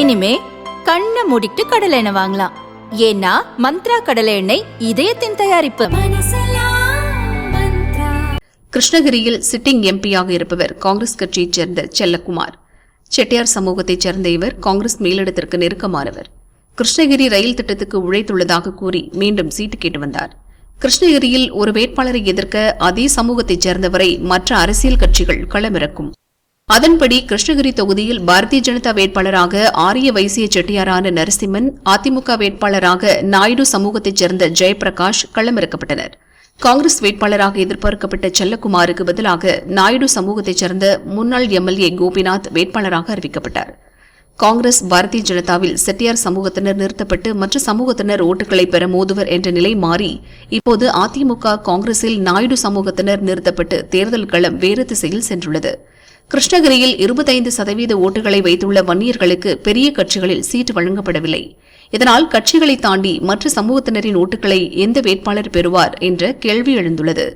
இனிமே கண்ணை மூடிட்டு கடலை எண்ணெய் வாங்கலாம். ஏன்னா மந்த்ரா கடலை எண்ணெய் இதயத்தின் தயாரிப்பு. கிருஷ்ணகிரியில் சிட்டிங் எம்பியாக இருப்பவர் காங்கிரஸ் கட்சியைச் சேர்ந்த செல்லக்குமார். செட்டியார் சமூகத்தைச் சேர்ந்த இவர் காங்கிரஸ் மேலிடத்திற்கு நெருக்கமானவர். கிருஷ்ணகிரி ரயில் திட்டத்துக்கு உழைத்துள்ளதாக கூறி மீண்டும் சீட்டு கேட்டு வந்தார். கிருஷ்ணகிரியில் ஒரு வேட்பாளரை எதிர்க்க அதே சமூகத்தைச் சேர்ந்தவரை மற்ற அரசியல் கட்சிகள் களமிறக்கும். அதன்படி கிருஷ்ணகிரி தொகுதியில் பாரதிய ஜனதா வேட்பாளராக ஆரிய வைசிய செட்டியாரான நரசிம்மன் அதிமுக வேட்பாளராக நாயுடு சமூகத்தைச் சேர்ந்த ஜெயபிரகாஷ் களமிறக்கப்பட்டனர். காங்கிரஸ் வேட்பாளராக எதிர்பார்க்கப்பட்ட செல்லக்குமாருக்கு பதிலாக நாயுடு சமூகத்தைச் சேர்ந்த முன்னாள் எம்எல்ஏ கோபிநாத் வேட்பாளராக அறிவிக்கப்பட்டார். காங்கிரஸ் பாரதிய ஜனதாவில் செட்டியார் சமூகத்தினர் நிறுத்தப்பட்டு மற்ற சமூகத்தினர் ஓட்டுகளை பெற மோதுவர் என்ற நிலை மாறி இப்போது அதிமுக காங்கிரஸில் நாயுடு சமூகத்தினர் நிறுத்தப்பட்டு தேர்தல் களம் வேறு திசையில் சென்றுள்ளது. கிருஷ்ணகிரியில் இருபத்தைந்து சதவீத ஓட்டுகளை வைத்துள்ள வன்னியர்களுக்கு பெரிய கட்சிகளில் சீட்டு வழங்கப்படவில்லை. இதனால் கட்சிகளை தாண்டி மற்ற சமூகத்தினரின் ஓட்டுகளை எந்த வேட்பாளர் பெறுவார் என்ற கேள்வி எழுந்துள்ளது.